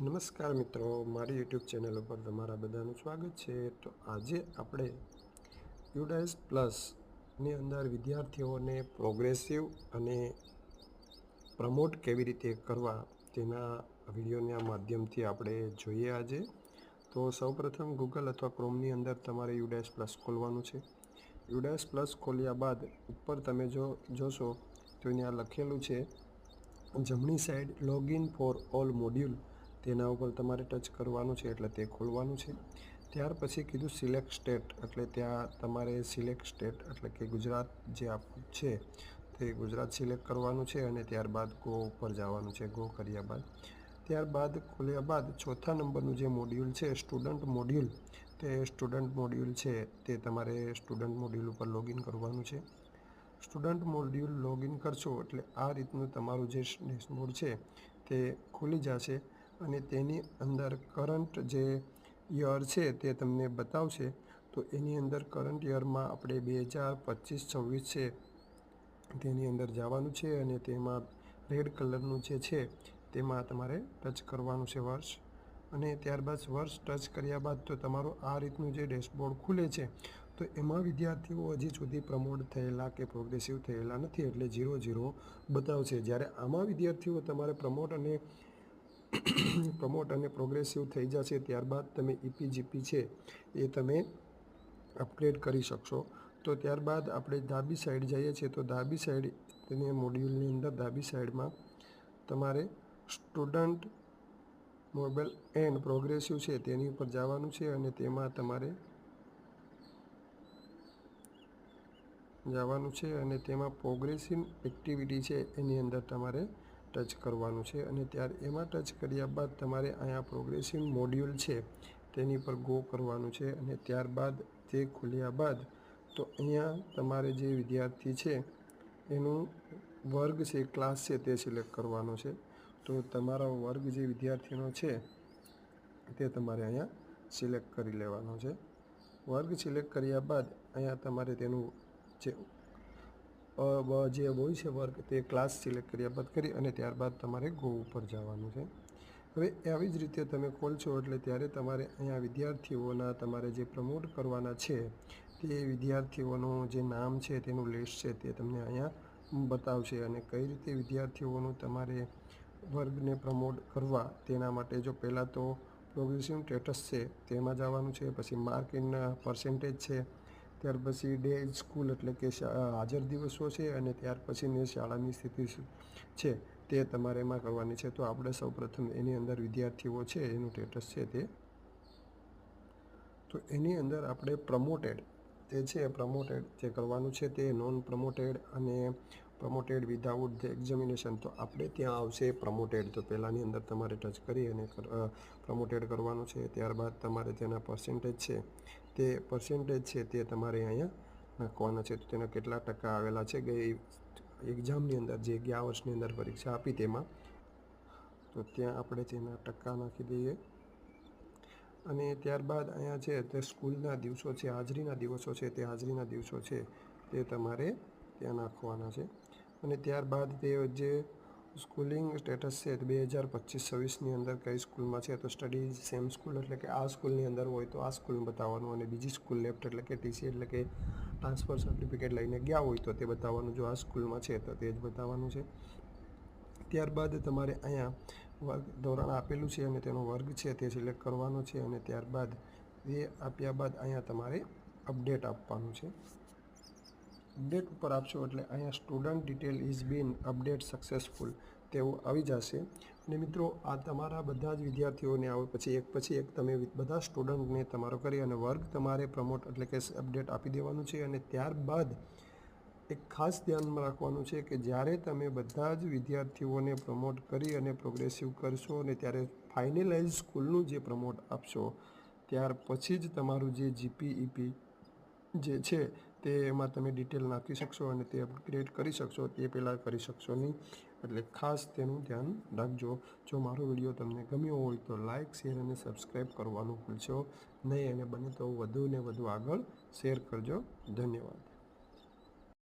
નમસ્કાર મિત્રો, મારી યુટ્યુબ ચેનલ ઉપર તમારા બધાનું સ્વાગત છે. તો આજે આપણે યુડાઇસ પ્લસની અંદર વિદ્યાર્થીઓને પ્રોગ્રેસિવ અને પ્રમોટ કેવી રીતે કરવા તેના વિડીયોના માધ્યમથી આપણે જોઈએ આજે. તો સૌપ્રથમ ગૂગલ અથવા ક્રોમની અંદર તમારે યુડાઇસ પ્લસ ખોલવાનું છે. યુડાઇસ પ્લસ ખોલ્યા બાદ ઉપર તમે જો, જોશો તો અહીંયા લખેલું છે, જમણી side login for all module તેના ઉપર તમારે ટચ કરવાનું છે એટલે તે ખોલવાનું છે. ત્યાર પછી કીધું સિલેક્ટ સ્ટેટ એટલે ત્યાં તમારે સિલેક્ટ સ્ટેટ એટલે કે ગુજરાત જે આપણું છે તે ગુજરાત સિલેક્ટ કરવાનું છે અને ત્યારબાદ ગો ઉપર જવાનું છે ગો કર્યા બાદ. ત્યારબાદ ખોલ્યા બાદ ચોથા નંબરનું જે મોડ્યુલ છે સ્ટુડન્ટ મોડ્યુલ તે સ્ટુડન્ટ મોડ્યુલ છે, તે તમારે સ્ટુડન્ટ મોડ્યુલ ઉપર લોગિન કરવાનું છે. સ્ટુડન્ટ મોડ્યુલ લોગિન કરશો એટલે આ રીતનું તમારું જે ડેશબોર્ડ છે તે ખુલી જશે. અને તેની અંદર કરંટ જે યર છે તે તમને બતાવશે, તો એની અંદર કરંટ યરમાં આપણે બે હજાર પચીસ છવ્વીસ છે. તેની અંદર જવાનું છે અને તેમાં રેડ કલરનું જે છે તેમાં તમારે ટચ કરવાનું છે વર્ષ. અને ત્યારબાદ વર્ષ ટચ કર્યા બાદ તો તમારું આ રીતનું જે ડેશબોર્ડ ખુલે છે, તો એમાં વિદ્યાર્થીઓ હજી સુધી પ્રમોટ થયેલા કે પ્રોગ્રેસિવ થયેલા નથી એટલે ઝીરો ઝીરો બતાવશે. જ્યારે આમાં વિદ્યાર્થીઓ તમારે પ્રમોટ અને પ્રમોટ અને પ્રોગ્રેસિવ થઈ જશે ત્યારબાદ તમે ઇપીજીપી છે એ તમે અપગ્રેડ કરી શકશો. તો ત્યારબાદ આપણે ડાબી સાઈડ જઈએ છીએ, તો ડાબી સાઈડ તેને મોડ્યુલની અંદર ડાબી સાઈડમાં તમારે સ્ટુડન્ટ મોબાઈલ એન્ડ પ્રોગ્રેસિવ છે તેની ઉપર જવાનું છે અને તેમાં તમારે જવાનું છે અને તેમાં પ્રોગ્રેસિવ એક્ટિવિટી છે એની અંદર તમારે ટચ કરવાનું છે અને ત્યાર એમાં ટચ કર્યા બાદ તમારે અહીંયા પ્રોગ્રેસિવ મોડ્યુલ છે તેની પર ગો કરવાનું છે અને ત્યારબાદ તે ખુલ્યા બાદ તો અહીંયા તમારે જે વિદ્યાર્થી છે એનું વર્ગ છે, ક્લાસ છે તે સિલેક્ટ કરવાનો છે. તો તમારો વર્ગ જે વિદ્યાર્થીનો છે તે તમારે અહીંયા સિલેક્ટ કરી લેવાનો છે. વર્ગ સિલેક્ટ કર્યા બાદ અહીંયા તમારે તેનું જે જે હોય છે વર્ગ તે ક્લાસ સિલેક્ટ કર્યા બાદ કરી અને ત્યારબાદ તમારે ગો ઉપર જવાનું છે. હવે આવી જ રીતે તમે ખોલશો એટલે ત્યારે તમારે અહીંયા વિદ્યાર્થીઓના તમારે જે પ્રમોટ કરવાના છે, તે વિદ્યાર્થીઓનું જે નામ છે, તેનું લિસ્ટ છે તે તમને અહીંયા બતાવશે અને કઈ રીતે વિદ્યાર્થીઓનું તમારે વર્ગને પ્રમોટ કરવા તેના માટે જો પહેલાં તો પ્રોગ્રેસિવ સ્ટેટસ છે, તેમાં જવાનું છે, પછી માર્ક ઇન પર્સેન્ટેજ છે ત્યાર પછી ડે સ્કૂલ એટલે કે હાજર દિવસો છે અને ત્યાર પછીની શાળાની સ્થિતિ છે તે તમારે એમાં કરવાની છે. તો આપણે સૌપ્રથમ એની અંદર વિદ્યાર્થીઓ છે, એનું સ્ટેટસ છે તે. તો એની અંદર આપણે પ્રમોટેડ તે છે પ્રમોટેડ જે કરવાનું છે તે નોન પ્રમોટેડ અને પ્રમોટેડ વિધાઉટ ધ એક્ઝામિનેશન તો આપણે ત્યાં આવશે પ્રમોટેડ તો પહેલાંની અંદર તમારે ટચ કરી અને પ્રમોટેડ કરવાનું છે. ત્યારબાદ તમારે તેના પર્સન્ટેજ છે. તે પર્સન્ટેજ છે તે તમારે અહીંયા નાખવાના છે. તો તેના કેટલા ટકા આવેલા છે ગઈ એક્ઝામની અંદર, જે ગયા વર્ષની અંદર પરીક્ષા આપી તેમાં. તો ત્યાં આપણે તેના ટકા નાખી દઈએ. અને ત્યારબાદ અહીંયા છે તે સ્કૂલના દિવસો છે, હાજરીના દિવસો છે, તે હાજરીના દિવસો છે તે તમારે ત્યાં નાખવાના છે. અને ત્યારબાદ તે જે સ્કૂલિંગ સ્ટેટસ છે બે હજાર પચીસ છવ્વીસની અંદર કઈ સ્કૂલમાં છે? તો સ્ટડી સેમ સ્કૂલ એટલે કે આ સ્કૂલની અંદર હોય તો આ સ્કૂલ બતાવવાનું અને બીજી સ્કૂલ લેફ્ટ એટલે કે ટીસી એટલે કે ટ્રાન્સફર સર્ટિફિકેટ લઈને ગયા હોય તો તે બતાવવાનું. જો આ સ્કૂલમાં છે તો તે જ બતાવવાનું છે. ત્યારબાદ તમારે અહીંયા વર્ગ ધોરણ આપેલું છે અને તેનો વર્ગ છે તે સિલેક્ટ કરવાનો છે અને ત્યારબાદ એ આપ્યા બાદ અહીંયા તમારે અપડેટ આપવાનું છે. અપડેટ ઉપર આપશો એટલે અહીંયા student detail is been update successful તેવું આવી જશે. અને મિત્રો, આ તમારા બધા જ વિદ્યાર્થીઓને આવે. પછી એક પછી એક તમે બધા સ્ટુડન્ટને તમારો કરી અને વર્ગ તમારે પ્રમોટ એટલે કે અપડેટ આપી દેવાનું છે. અને ત્યારબાદ એક ખાસ ધ્યાનમાં રાખવાનું છે કે જ્યારે તમે બધા જ વિદ્યાર્થીઓને પ્રમોટ કરી અને પ્રોગ્રેસિવ કરશો અને ત્યારે ફાઇનલાઇઝ સ્કૂલનું જે પ્રમોટ આપશો, ત્યાર પછી જ તમારું જે જીપીઈપી જે છે તે એમાં તમે ડિટેલ નાખી શકશો અને તે અપગ્રેડ કરી શકશો, તે પહેલાં કરી શકશો નહીં. એટલે ખાસ તેનું ધ્યાન રાખજો. જો મારો વીડિયો તમને ગમ્યો હોય તો લાઇક શેર અને સબસ્ક્રાઈબ કરવાનું ભૂલશો નહીં અને બને તો વધુ ને વધુ આગળ શેર કરજો. ધન્યવાદ.